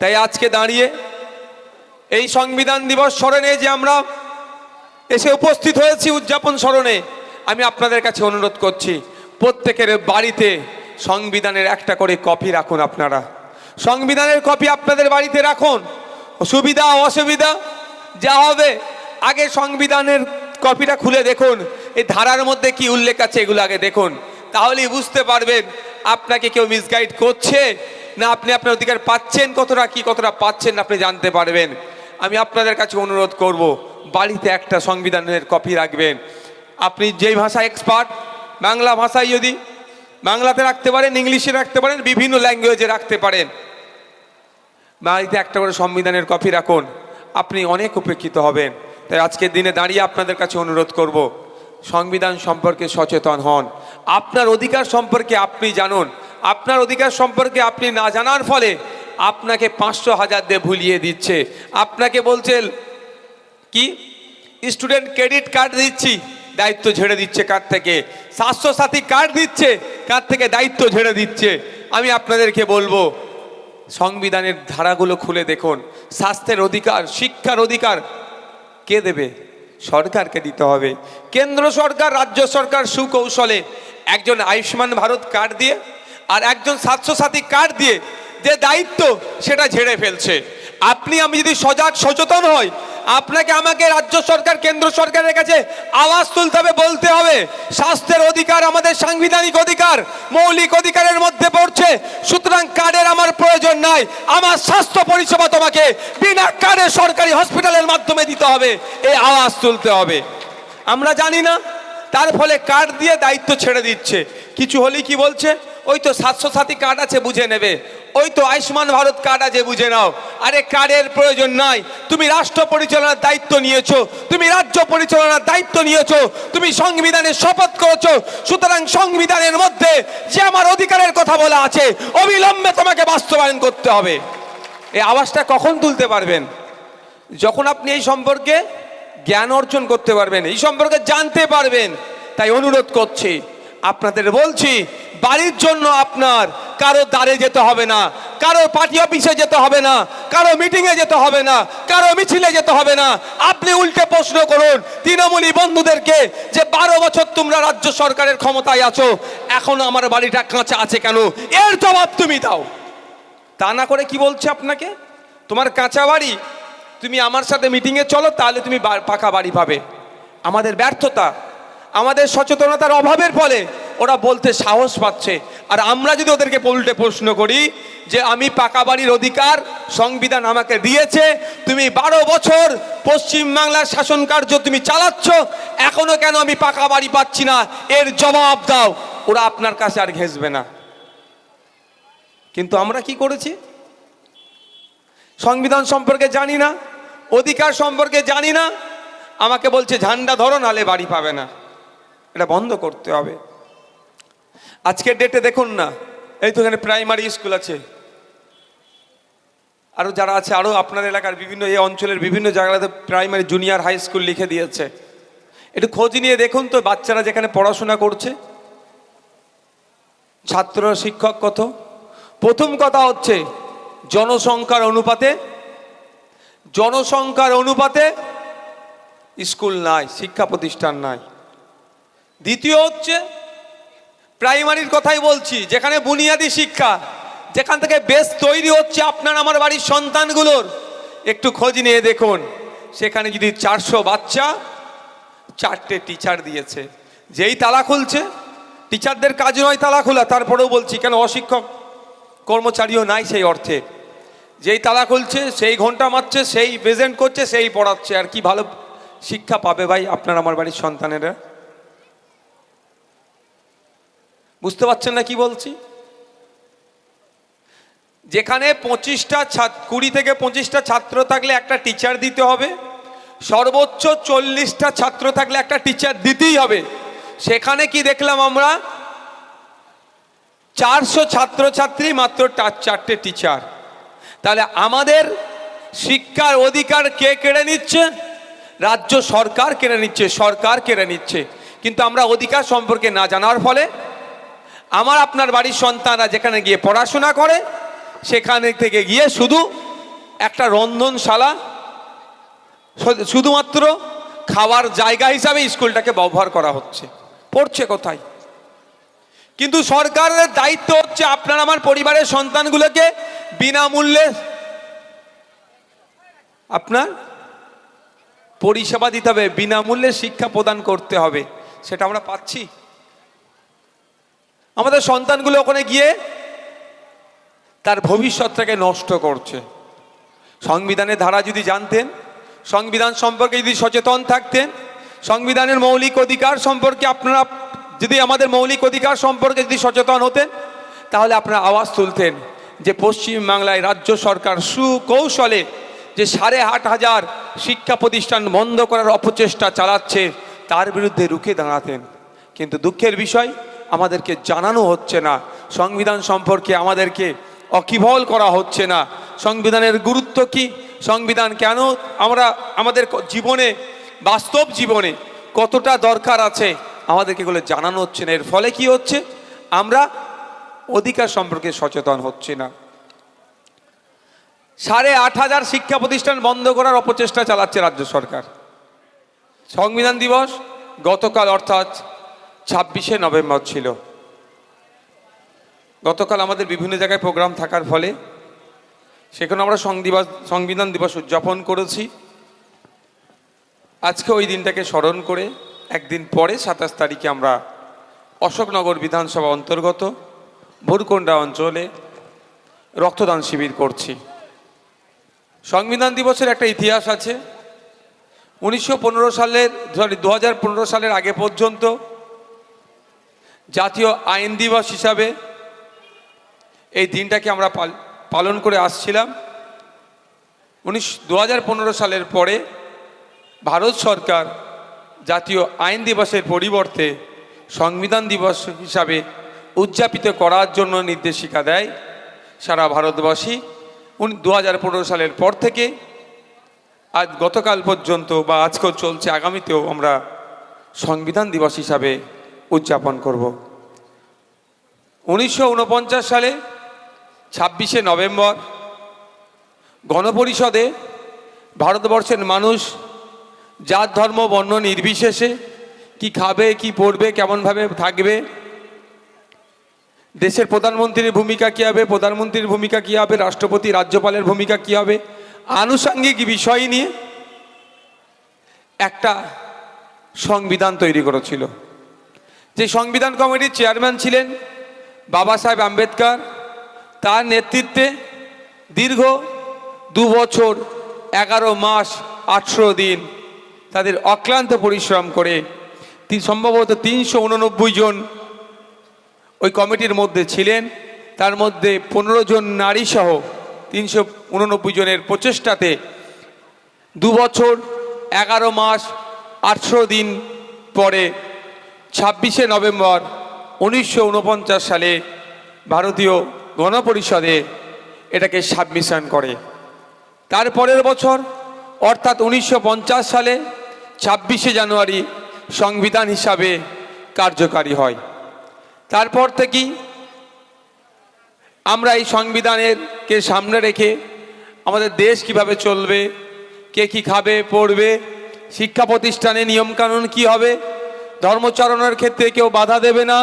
তাই আজকে দাঁড়িয়ে এই সংবিধান দিবস স্মরণে যে আমরা এসে উপস্থিত হয়েছি উদযাপন স্মরণে, আমি আপনাদের কাছে অনুরোধ করছি, প্রত্যেকের বাড়িতে সংবিধানের একটা করে কপি রাখুন আপনারা। সংবিধানের কপি আপনাদের বাড়িতে রাখুন। সুবিধা, অসুবিধা, যা হবে, আগে সংবিধানের কপিটা খুলে দেখুন। এই ধারার মধ্যে কি উল্লেখ আছে এগুলো আগে দেখুন। তাহলেই বুঝতে পারবেন আপনাকে কেউ মিসগাইড করছে। না আপনি আপনার অধিকার পাচ্ছেন কতটা, কি কতটা পাচ্ছেন আপনি জানতে পারবেন। আমি আপনাদের কাছে অনুরোধ করব, বাড়িতে একটা সংবিধানের কপি রাখবেন। আপনি যেই ভাষা এক্সপার্ট বাংলা ভাষায় যদি বাংলাতে রাখতে পারেন, ইংলিশে রাখতে পারেন, বিভিন্ন ল্যাঙ্গুয়েজে রাখতে পারেন। বাড়িতে একটা করে সংবিধানের কপি রাখুন। আপনি অনেক উপেক্ষিত হবেন। তাই আজকের দিনে দাঁড়িয়ে আপনাদের কাছে অনুরোধ করব, সংবিধান সম্পর্কে সচেতন হন। আপনার অধিকার সম্পর্কে আপনি জানুন। আপনার অধিকার সম্পর্কে আপনি না জানার ফলে আপনাকে পাঁচশো হাজার দিয়ে ভুলিয়ে দিচ্ছে। আপনাকে বলছে, কি? স্টুডেন্ট ক্রেডিট কার্ড দিচ্ছি, দায়িত্ব ঝেড়ে দিচ্ছে কার থেকে? স্বাস্থ্য সাথী কার্ড দিচ্ছে, কার থেকে দায়িত্ব ঝেড়ে দিচ্ছে? আমি আপনাদেরকে বলব, সংবিধানের ধারাগুলো খুলে দেখুন। স্বাস্থ্যের অধিকার, শিক্ষার অধিকার কে দেবে? সরকারকে দিতে হবে। কেন্দ্র সরকার, রাজ্য সরকার সুকৌশলে একজন আয়ুষ্মান ভারত কার্ড দিয়ে আর একজন স্বাস্থ্যসাথী কার্ড দিয়ে যে দায়িত্ব, সেটা ঝেড়ে ফেলছে। আপনি, আমি যদি সজাগ, সচেতন হই, আপনাকে আমাকে রাজ্য সরকার, কেন্দ্র সরকারের কাছে আওয়াজ তুলতে হবে, বলতে হবে, স্বাস্থ্যের অধিকার আমাদের সাংবিধানিক অধিকার, মৌলিক অধিকারের মধ্যে পড়ছে, সুতরাং কার্ডের আমার প্রয়োজন নাই, আমার স্বাস্থ্য পরিষেবা তোমাকে বিনা কার্ডে সরকারি হসপিটালের মাধ্যমে দিতে হবে এই আওয়াজ তুলতে হবে। আমরা জানি না, তার ফলে কার্ড দিয়ে দায়িত্ব ছেড়ে দিচ্ছে। কিছু হলেই কি বলছে? ওই তো স্বাস্থ্য সাথী কার্ড আছে, বুঝে নেবে। ওই তো আয়ুষ্মান ভারত কার্ড আছে, বুঝে নাও। আরে কার্ডের প্রয়োজন নাই। তুমি রাষ্ট্র পরিচালনার দায়িত্ব নিয়েছো, তুমি রাজ্য পরিচালনার দায়িত্ব নিয়েছো, তুমি সংবিধানের শপথ করেছ। সুতরাং সংবিধানের মধ্যে যে আমার অধিকারের কথা বলা আছে, অবিলম্বে তোমাকে বাস্তবায়ন করতে হবে। এই আওয়াজটা কখন তুলতে পারবেন? যখন আপনি এই সম্পর্কে জ্ঞান অর্জন করতে পারবেন, এই সম্পর্কে জানতে পারবেন, তাই অনুরোধ করছি, আপনাদের বলছি বাড়ির জন্য আপনার কারও দ্বারে যেতে হবে না, কারও পার্টি অফিসে যেতে হবে না, কারও মিটিংয়ে যেতে হবে না, কারও মিছিলে যেতে হবে না। আপনি উল্টে প্রশ্ন করুন, তৃণমূলী বন্ধুদেরকে যে বারো বছর তোমরা রাজ্য সরকারের ক্ষমতায় আছো, এখনও আমার বাড়িটা কাঁচা আছে কেন? এর জবাব তুমি দাও। তা না করে কি বলছে আপনাকে? তোমার কাঁচা বাড়ি, তুমি আমার সাথে মিটিংয়ে চলো, তাহলে তুমি পাকা বাড়ি পাবে। আমাদের ব্যর্থতা আমাদের সচেতনতার অভাবের ফলে ওরা বলতে সাহস পাচ্ছে। আর আমরা যদি ওদেরকে উল্টে প্রশ্ন করি যে আমি পাকা বাড়ির অধিকার সংবিধান আমাকে দিয়েছে, তুমি বারো বছর পশ্চিমবাংলার শাসন কার্য তুমি চালাচ্ছ, এখনও কেন আমি পাকা বাড়ি পাচ্ছি না? এর জবাব দাও। ওরা আপনার কাছে আর ঘেসবে না। কিন্তু আমরা কি করেছি? সংবিধান সম্পর্কে জানি না, অধিকার সম্পর্কে জানি না, আমাকে বলছে ঝান্ডা ধরো, নালে বাড়ি পাবে না। এটা বন্ধ করতে হবে। আজকের ডেটে দেখুন না, এই তো এখানে প্রাইমারি স্কুল আছে। আরও যারা আছে আরও আপনার এলাকার বিভিন্ন এই অঞ্চলের বিভিন্ন জায়গাতে প্রাইমারি জুনিয়র হাই স্কুল লিখে দিয়েছে। একটু খোঁজ নিয়ে দেখুন তো, বাচ্চারা যেখানে পড়াশোনা করছে, ছাত্র, শিক্ষক কত? প্রথম কথা হচ্ছে, জনসংখ্যার অনুপাতে জনসংখ্যার অনুপাতে, স্কুল নাই, শিক্ষা প্রতিষ্ঠান নাই। দ্বিতীয় হচ্ছে, প্রাইমারির কথাই বলছি, যেখানে বুনিয়াদী শিক্ষা, যেখান থেকে বেশ তৈরি হচ্ছে আপনার আমার বাড়ির সন্তানগুলোর, একটু খোঁজ নিয়ে দেখুন, সেখানে যদি চারশো বাচ্চা, চারটে টিচার দিয়েছে। যেই তালা খুলছে টিচারদের কাজ নয় তালা খোলা, তারপরেও বলছি, কেন অশিক্ষক কর্মচারীও নাই সেই অর্থে? যেই তালা খুলছে, সেই ঘণ্টা মারছে, সেই প্রেজেন্ট করছে, সেই পড়াচ্ছে, আর কি ভালো শিক্ষা পাবে ভাই আপনার আমার বাড়ির সন্তানেরা? বুঝতে পারছেন না কি বলছি? যেখানে পঁচিশটা কুড়ি থেকে পঁচিশটা ছাত্র থাকলে একটা টিচার দিতে হবে, সর্বোচ্চ চল্লিশটা ছাত্র থাকলে একটা টিচার দিতেই হবে। সেখানে কি দেখলাম আমরা? চারশো ছাত্রছাত্রী মাত্র চারটে টিচার তাহলে আমাদের শিক্ষার অধিকার কে কেড়ে নিচ্ছে? রাজ্য সরকার কেড়ে নিচ্ছে, সরকার কেড়ে নিচ্ছে। কিন্তু আমরা অধিকার সম্পর্কে না জানার ফলে আমার আপনার বাড়ির সন্তানরা যেখানে গিয়ে পড়াশোনা করে, সেখানে থেকে গিয়ে শুধু একটা রন্ধনশালা শুধুমাত্র খাওয়ার জায়গা হিসাবে স্কুলটাকে ব্যবহার করা হচ্ছে। পড়ছে কোথায়? কিন্তু সরকারের দায়িত্ব হচ্ছে আপনার আমার পরিবারের সন্তানগুলোকে বিনামূল্যে আপনার পরিষেবা দিতে হবে, বিনামূল্যে শিক্ষা প্রদান করতে হবে। সেটা আমরা পাচ্ছি। আমাদের সন্তানগুলো ওখানে গিয়ে তার ভবিষ্যৎটাকে নষ্ট করছে। সংবিধানের ধারা যদি জানতেন, সংবিধান সম্পর্কে যদি সচেতন থাকতেন, সংবিধানের মৌলিক অধিকার সম্পর্কে আপনারা, যদি আমাদের মৌলিক অধিকার সম্পর্কে যদি সচেতন হতেন, তাহলে আপনারা আওয়াজ তুলতেন যে পশ্চিমবাংলায় রাজ্য সরকার সুকৌশলে যে সাড়ে আট হাজার শিক্ষা প্রতিষ্ঠান বন্ধ করার অপচেষ্টা চালাচ্ছে, তার বিরুদ্ধে রুখে দাঁড়াতেন। কিন্তু দুঃখের বিষয় আমাদেরকে জানানো হচ্ছে না। সংবিধান সম্পর্কে আমাদেরকে অকিবল করা হচ্ছে না। সংবিধানের গুরুত্ব কি? সংবিধান কেন আমরা আমাদের জীবনে, বাস্তব জীবনে কতটা দরকার আছে আমাদেরকে এগুলো জানানো হচ্ছে না। এর ফলে কি হচ্ছে? আমরা অধিকার সম্পর্কে সচেতন হচ্ছে না। সাড়ে আট হাজার শিক্ষা প্রতিষ্ঠান বন্ধ করার অপচেষ্টা চালাচ্ছে রাজ্য সরকার। সংবিধান দিবস গতকাল অর্থাৎ ছাব্বিশে নভেম্বর ছিল। গতকাল আমাদের বিভিন্ন জায়গায় প্রোগ্রাম থাকার ফলে সেখানে আমরা সংবিধান দিবস উদযাপন করেছি। আজকে ওই দিনটাকে স্মরণ করে একদিন পরে সাতাশ তারিখে আমরা অশোকনগর বিধানসভা অন্তর্গত ভুরকোন্ডা অঞ্চলে রক্তদান শিবির করছি। সংবিধান দিবসের একটা ইতিহাস আছে। উনিশশো পনেরো সালের সরি দু হাজার পনেরো সালের আগে পর্যন্ত জাতীয় আইন দিবস হিসাবে এই দিনটাকে আমরা পালন করে আসছিলাম। উনিশ দু সালের পরে ভারত সরকার জাতীয় আইন দিবসের পরিবর্তে সংবিধান দিবস হিসাবে উদযাপিত করার জন্য নির্দেশিকা দেয় সারা ভারতবাসী। উনি দু হাজার পনেরো সালের পর থেকে আজ গতকাল পর্যন্ত বা আজকেও চলছে, আগামীতেও আমরা সংবিধান দিবস হিসাবে উদযাপন করব। উনিশশো উনপঞ্চাশ সালে ছাব্বিশে নভেম্বর গণপরিষদে ভারতবর্ষের মানুষ জাত, ধর্ম, বর্ণ নির্বিশেষে কি খাবে, কি পড়বে কেমনভাবে থাকবে, দেশের প্রধানমন্ত্রীর ভূমিকা কী হবে, প্রধানমন্ত্রীর ভূমিকা কী হবে, রাষ্ট্রপতি, রাজ্যপালের ভূমিকা কী হবে, আনুষাঙ্গিক বিষয় নিয়ে একটা সংবিধান তৈরি করেছিল। যে সংবিধান কমিটির চেয়ারম্যান ছিলেন বাবা সাহেব আম্বেদকর, তার নেতৃত্বে দীর্ঘ দু বছর এগারো মাস আঠেরো দিন তাদের অক্লান্ত পরিশ্রম করে সম্ভবত তিনশো উননব্বই জন ওই কমিটির মধ্যে ছিলেন। তার মধ্যে পনেরো জন নারী সহ তিনশো উননব্বই জনের প্রচেষ্টাতে দু বছর এগারো মাস আটশো দিন পরে ছাব্বিশে নভেম্বর উনিশশো উনপঞ্চাশ সালে ভারতীয় গণপরিষদে এটাকে সাবমিশন করে। তারপরের বছর, অর্থাৎ উনিশশো পঞ্চাশ সালে ছাব্বিশে জানুয়ারি সংবিধান হিসাবে কার্যকারী হয়। তারপর থেকেই আমরা এই সংবিধানেরকে সামনে রেখে আমাদের দেশ কীভাবে চলবে, কে কি খাবে, পড়বে, শিক্ষা প্রতিষ্ঠানে নিয়মকানুন কি হবে ধর্মচারণের ক্ষেত্রে কেউ বাধা দেবে না।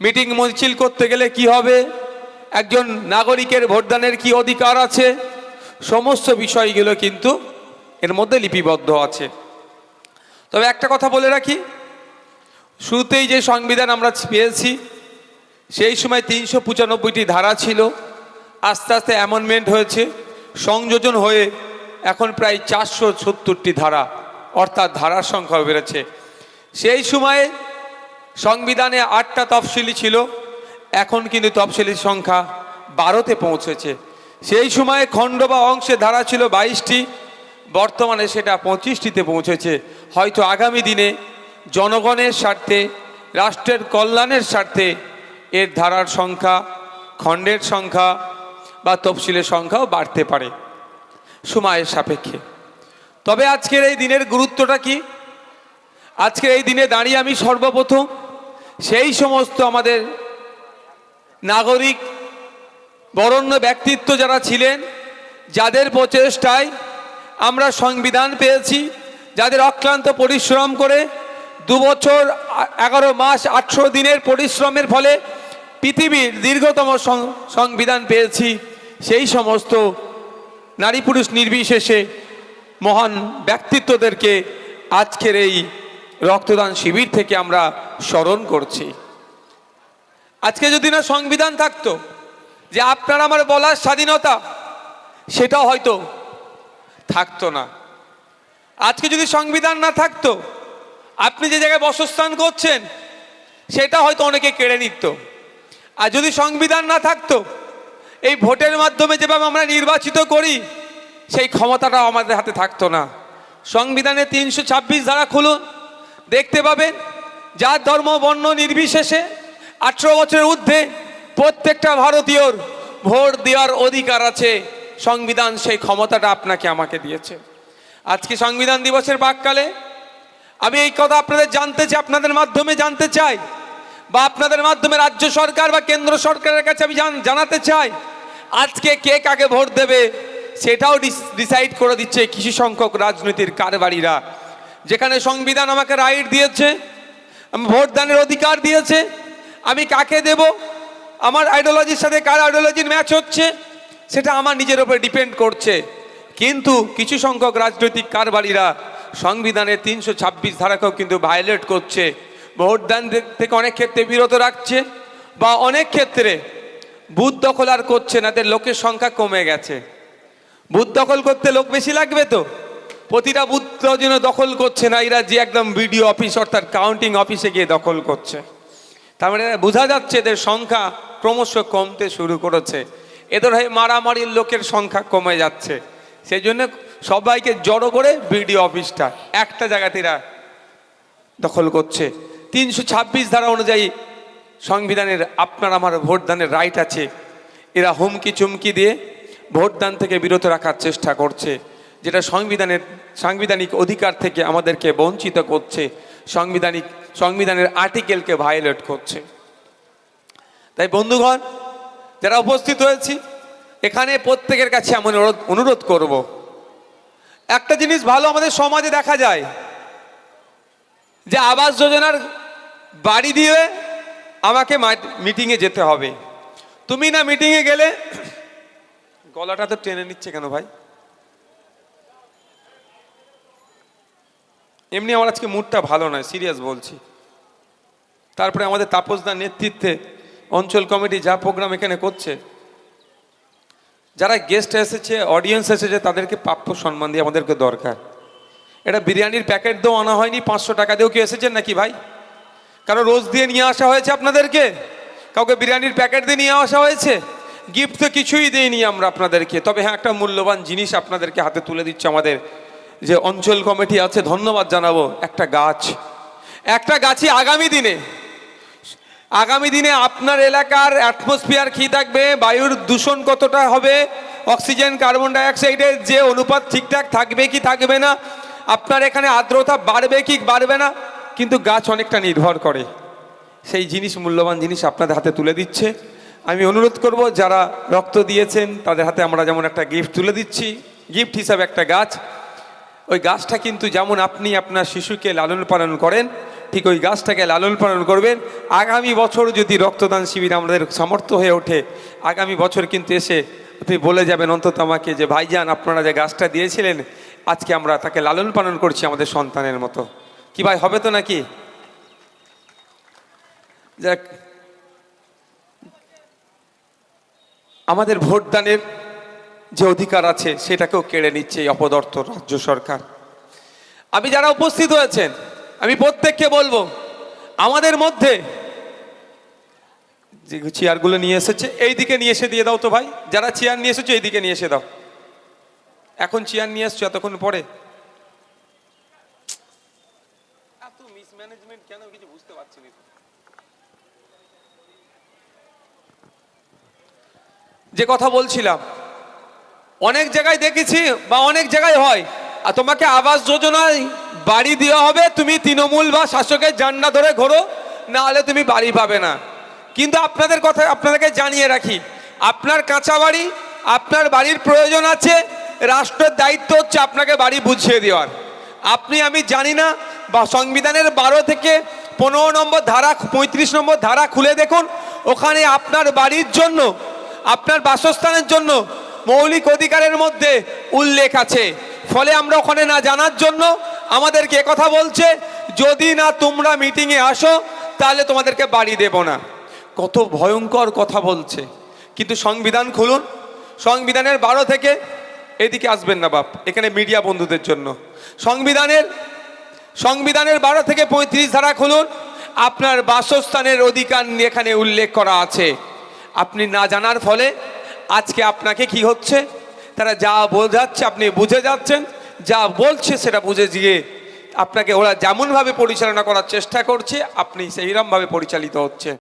মিটিং মিছিল করতে গেলে কি হবে? একজন নাগরিকের ভোটদানের কি অধিকার আছে? সমস্ত বিষয়গুলো কিন্তু এর মধ্যে লিপিবদ্ধ আছে। তবে একটা কথা বলে রাখি, শুরুতেই যে সংবিধান আমরা পেয়েছি, সেই সময় তিনশো পঁচানব্বইটি ধারা ছিল। আস্তে আস্তে অ্যামেন্ডমেন্ট হয়েছে, সংযোজন হয়ে এখন প্রায় চারশো সত্তরটি ধারা, অর্থাৎ ধারার সংখ্যা বেড়েছে। সেই সময়ে সংবিধানে আটটা তফসিলি ছিল, এখন কিন্তু তফসিলির সংখ্যা বারোতে পৌঁছেছে। সেই সময়ে খণ্ড বা অংশে ধারা ছিল বাইশটি, বর্তমানে সেটা পঁচিশটিতে পৌঁছেছে। হয়তো আগামী দিনে জনগণের স্বার্থে, রাষ্ট্রের কল্যাণের স্বার্থে এর ধারার সংখ্যা, খণ্ডের সংখ্যা বা তফসিলের সংখ্যাও বাড়তে পারে। সময়ের সাপেক্ষে। তবে আজকের এই দিনের গুরুত্বটা কি? আজকের এই দিনে দাঁড়িয়ে আমি সর্বপ্রথম সেই সমস্ত আমাদের নাগরিক, বরণ্য ব্যক্তিত্ব যারা ছিলেন, যাদের প্রচেষ্টায় আমরা সংবিধান পেয়েছি, যাদের অক্লান্ত পরিশ্রম করে দু বছর এগারো মাস আটশো দিনের পরিশ্রমের ফলে পৃথিবীর দীর্ঘতম সংবিধান পেয়েছি, সেই সমস্ত নারী পুরুষ নির্বিশেষে মহান ব্যক্তিত্বদেরকে আজকের এই রক্তদান শিবির থেকে আমরা স্মরণ করছি। আজকে যদি না সংবিধান থাকতো, যে আপনার আমার বলার স্বাধীনতা, সেটাও হয়তো থাকতো না। আজকে যদি সংবিধান না থাকতো, আপনি যে জায়গায় বসস্থান করছেন, সেটা হয়তো অনেকে কেড়ে নিত। আর যদি সংবিধান না থাকতো, এই ভোটের মাধ্যমে যেভাবে আমরা নির্বাচিত করি, সেই ক্ষমতাটাও আমাদের হাতে থাকতো না। সংবিধানে তিনশো ছাব্বিশ ধারা খুলুন। দেখতে পাবেন, যার ধর্ম বর্ণ নির্বিশেষে আঠেরো বছরের ঊর্ধ্বে প্রত্যেকটা ভারতীয়র ভোট দেওয়ার অধিকার আছে। সংবিধান সেই ক্ষমতাটা আপনাকে আমাকে দিয়েছে। আজকে সংবিধান দিবসের বাককালে আমি এই কথা আপনাদের জানতে চাই, আপনাদের মাধ্যমে জানতে চাই বা আপনাদের মাধ্যমে রাজ্য সরকার বা কেন্দ্র সরকারের কাছে আমি জান- জানাতে চাই, আজকে কে কাকে ভোট দেবে সেটাও ডিসাইড করে দিচ্ছে কিছু সংখ্যক রাজনীতির কারবারিরা। যেখানে সংবিধান আমাকে রাইট দিয়েছে, আমি ভোটদানের অধিকার দিয়েছে, আমি কাকে দেব, আমার আইডিওলজির সাথে কার আইডিওলজির ম্যাচ হচ্ছে, সেটা আমার নিজের উপরে ডিপেন্ড করছে। কিন্তু কিছু সংখ্যক রাজনৈতিক কারবারিরা সংবিধানের তিনশো ছাব্বিশ ধারাকেও কিন্তু ভায়োলেট করছে। ভোটদান থেকে অনেক ক্ষেত্রে বিরত রাখছে, বা অনেক ক্ষেত্রে বুথ দখল আর করছে না লোকের সংখ্যা কমে গেছে। বুথ দখল করতে লোক বেশি লাগবে তো? প্রতিটা বুথ যেন দখল করছে না, এরা যে একদম বিডিও অফিস, অর্থাৎ কাউন্টিং অফিসে গিয়ে দখল করছে। তার মানে বোঝা যাচ্ছে এদের সংখ্যা ক্রমশ কমতে শুরু করেছে। এদের হয়ে মারামারির লোকের সংখ্যা কমে যাচ্ছে। সেই জন্য সবাইকে জড়ো করে বিডিও অফিসটা, একটা জায়গাতে এরা দখল করছে। তিনশো ছাব্বিশ ধারা অনুযায়ী সংবিধানের, আপনার আমার ভোটদানের রাইট আছে। এরা হুমকি চুমকি দিয়ে ভোটদান থেকে বিরত রাখার চেষ্টা করছে। যেটা সংবিধানের, সাংবিধানিক অধিকার থেকে আমাদেরকে বঞ্চিত করছে, সাংবিধানিক, সংবিধানের আর্টিকেলকে ভায়োলেট করছে। তাই বন্ধুগণ, যারা উপস্থিত হয়েছি, এখানে প্রত্যেকের কাছে আমি অনুরোধ করব। একটা জিনিস ভালো আমাদের সমাজে দেখা যায়, যে আবাস যোজনার বাড়ি দিয়ে আমাকে মিটিংয়ে যেতে হবে। তুমি না মিটিংয়ে গেলে, গলাটা তো টেনে নিচ্ছে কেন ভাই? এমনি আমার আজকে মুডটা ভালো নয় সিরিয়াস বলছি। তারপরে আমাদের তাপসদার নেতৃত্বে অঞ্চল কমিটি যা প্রোগ্রাম এখানে করছে, যারা গেস্ট এসেছে অডিয়েন্স এসেছে, তাদেরকে প্রাপ্য সম্মান দিয়ে আমাদেরকে দরকার। এটা বিরিয়ানির প্যাকেট দিয়েও আনা হয়নি, পাঁচশো টাকা দিয়েও কি এসেছেন নাকি ভাই? কারও রোজ দিয়ে নিয়ে আসা হয়েছে আপনাদেরকে? কাউকে বিরিয়ানির প্যাকেট দিয়ে নিয়ে আসা হয়েছে? গিফট তো কিছুই দিইনি আমরা আপনাদেরকে। তবে হ্যাঁ একটা মূল্যবান জিনিস আপনাদেরকে হাতে তুলে দিচ্ছে আমাদের যে অঞ্চল কমিটি আছে, ধন্যবাদ জানাব, একটা গাছ। একটা গাছই আগামী দিনে। আগামী দিনে আপনার এলাকার অ্যাটমসফিয়ার কী থাকবে, বায়ুর দূষণ কতটা হবে অক্সিজেন কার্বন ডাইঅক্সাইডের যে অনুপাত ঠিকঠাক থাকবে কি থাকবে না, আপনার এখানে আর্দ্রতা বাড়বে কি বাড়বে না, কিন্তু গাছ অনেকটা নির্ভর করে। সেই জিনিস, মূল্যবান জিনিস আপনাদের হাতে তুলে দিচ্ছে। আমি অনুরোধ করব, যারা রক্ত দিয়েছেন, তাদের হাতে আমরা যেমন একটা গিফট তুলে দিচ্ছি। গিফট হিসাবে একটা গাছ। ওই গাছটা কিন্তু যেমন আপনি আপনার শিশুকে লালন পালন করেন, ঠিক ওই গাছটাকে লালন পালন করবেন। আগামী বছর যদি রক্তদান শিবির আমাদের সামর্থ্য হয়ে ওঠে, আগামী বছর কিন্তু এসে আপনি বলে যাবেন অন্তত আমাকে যে, ভাইজান, আপনারা যে গাছটা দিয়েছিলেন, আজকে আমরা তাকে লালন পালন করছি আমাদের সন্তানের মতো। কি ভাই, হবে তো নাকি? যাক। আমাদের ভোটদানের যে অধিকার আছে সেটাকেও কেড়ে নিচ্ছে এই অপদর্থ রাজ্য সরকার। আমি যারা উপস্থিত হয়েছেন আমি প্রত্যেককে বলব আমাদের মধ্যে যে চেয়ারগুলো নিয়ে এসেছে এই দিকে নিয়ে এসে দিয়ে দাও তো ভাই। যারা চেয়ার নিয়ে এসেছ এই দিকে নিয়ে এসে দাও। এখন চেয়ার নিয়ে এসছো এতক্ষণ পরে? এত মিসম্যানেজমেন্ট কেন? কিছু বুঝতে পারছি না। যে কথা বলছিলাম অনেক জায়গায় দেখেছি বা অনেক জায়গায় হয়। আর তোমাকে আবাস যোজনায় বাড়ি দেওয়া হবে, তুমি তৃণমূল বা শাসকের জান্না ধরে ঘোরো না হলে তুমি বাড়ি পাবে না। কিন্তু আপনাদের কথা, আপনাদেরকে জানিয়ে রাখি, আপনার কাঁচা বাড়ি আপনার বাড়ির প্রয়োজন আছে, রাষ্ট্রের দায়িত্ব হচ্ছে আপনাকে বাড়ি বুঝিয়ে দেওয়ার। আপনি, আমি জানি না, বা সংবিধানের বারো থেকে পনেরো নম্বর ধারা, পঁয়ত্রিশ নম্বর ধারা খুলে দেখুন, ওখানে আপনার বাড়ির জন্য, আপনার বাসস্থানের জন্য মৌলিক অধিকারের মধ্যে উল্লেখ আছে। ফলে আমরা ওখানে না জানার জন্য আমাদেরকে কথা বলছে, যদি না তোমরা মিটিংয়ে আসো, তাহলে তোমাদেরকে বাড়ি দেব না। কত ভয়ঙ্কর কথা বলছে। কিন্তু সংবিধান খুলুন। সংবিধানের বারো থেকে এদিকে আসবেন না বাপ, এখানে মিডিয়া বন্ধুদের জন্য। সংবিধানের সংবিধানের বারো থেকে পঁয়ত্রিশ ধারা খুলুন। আপনার বাসস্থানের অধিকার এখানে উল্লেখ করা আছে। আপনি না জানার ফলে আজকে আপনাকে কি হচ্ছে? তারা যা বোঝাচ্ছে আপনি বুঝে যাচ্ছেন। যা বলছে সেটা বুঝে গিয়ে আপনাকে ওরা যেমনভাবে পরিচালনা করার চেষ্টা করছে, আপনি সেইরকমভাবে পরিচালিত হচ্ছে।